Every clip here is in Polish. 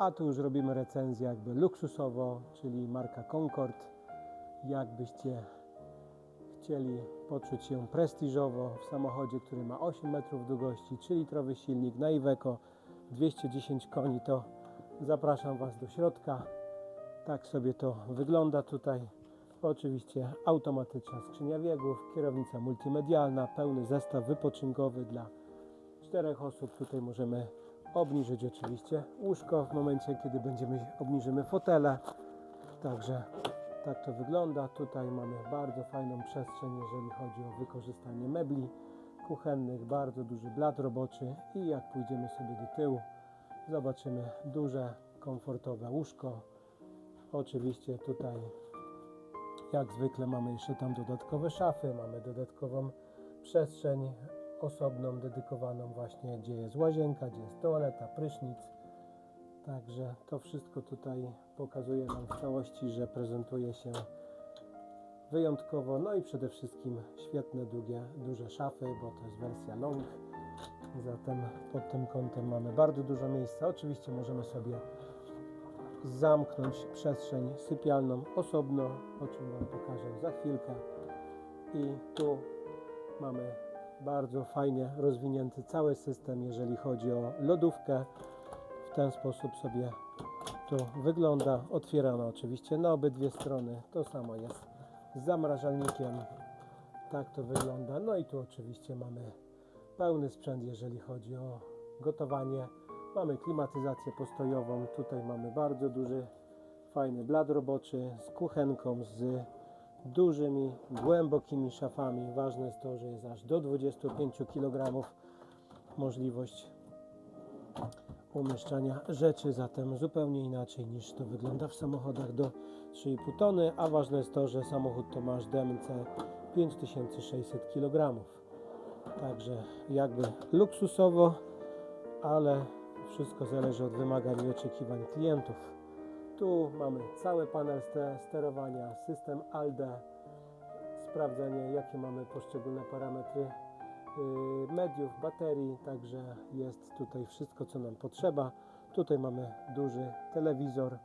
A tu już robimy recenzję jakby luksusowo, czyli marka Concord. Jakbyście chcieli poczuć się prestiżowo w samochodzie, który ma 8 metrów długości, 3-litrowy silnik na Iveco, 210 koni, to zapraszam Was do środka. Tak sobie to wygląda tutaj. Oczywiście automatyczna skrzynia biegów, kierownica multimedialna, pełny zestaw wypoczynkowy dla czterech osób. Tutaj możemy obniżyć oczywiście łóżko w momencie, kiedy będziemy obniżymy fotele. Także tak to wygląda. Tutaj mamy bardzo fajną przestrzeń, jeżeli chodzi o wykorzystanie mebli kuchennych, bardzo duży blat roboczy i jak pójdziemy sobie do tyłu, zobaczymy duże, komfortowe łóżko. Oczywiście tutaj jak zwykle mamy jeszcze tam dodatkowe szafy, mamy dodatkową przestrzeń osobną, dedykowaną właśnie, gdzie jest łazienka, gdzie jest toaleta, prysznic. Także to wszystko tutaj pokazuje nam w całości, że prezentuje się wyjątkowo. No i przede wszystkim świetne, długie, duże szafy, bo to jest wersja long. Zatem pod tym kątem mamy bardzo dużo miejsca. Oczywiście możemy sobie zamknąć przestrzeń sypialną osobno, o czym Wam pokażę za chwilkę. I tu mamy bardzo fajnie rozwinięty cały system, jeżeli chodzi o lodówkę. W ten sposób sobie to wygląda. Otwierano oczywiście na obydwie strony. To samo jest z zamrażalnikiem. Tak to wygląda. No i tu oczywiście mamy pełny sprzęt, jeżeli chodzi o gotowanie. Mamy klimatyzację postojową. Tutaj mamy bardzo duży, fajny blat roboczy z kuchenką, z dużymi, głębokimi szafami. Ważne jest to, że jest aż do 25 kg możliwość umieszczania rzeczy, zatem zupełnie inaczej niż to wygląda w samochodach do 3,5 tony, a ważne jest to, że samochód to masz DMC 5600 kg. Także jakby luksusowo, ale wszystko zależy od wymagań i oczekiwań klientów. Tu mamy cały panel ste- sterowania, system ALDE, sprawdzenie jakie mamy poszczególne parametry yy, mediów, baterii, także jest tutaj wszystko co nam potrzeba. Tutaj mamy duży telewizor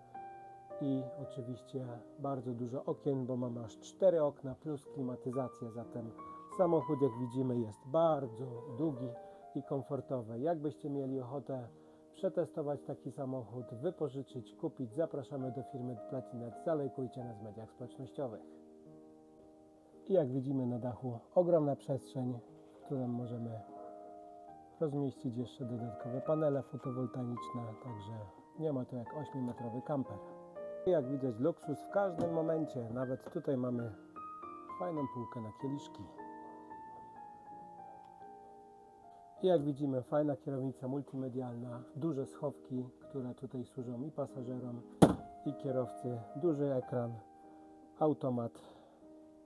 i oczywiście bardzo dużo okien, bo mamy aż 4 okna plus klimatyzację, zatem samochód jak widzimy jest bardzo długi i komfortowy. Jakbyście mieli ochotę przetestować taki samochód, wypożyczyć, kupić, zapraszamy do firmy Platinet, zalejkujcie nas w mediach społecznościowych. I jak widzimy na dachu ogromna przestrzeń, w którą możemy rozmieścić jeszcze dodatkowe panele fotowoltaiczne, także nie ma to jak 8-metrowy kamper. I jak widać luksus w każdym momencie, nawet tutaj mamy fajną półkę na kieliszki. I jak widzimy fajna kierownica multimedialna, duże schowki, które tutaj służą i pasażerom i kierowcy, duży ekran, automat.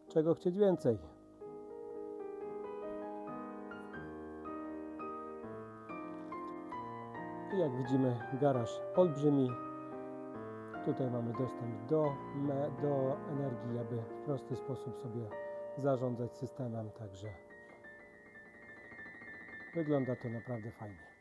Czego chcieć więcej? I jak widzimy garaż olbrzymi. Tutaj mamy dostęp do, do energii, aby w prosty sposób sobie zarządzać systemem, także wygląda to naprawdę fajnie.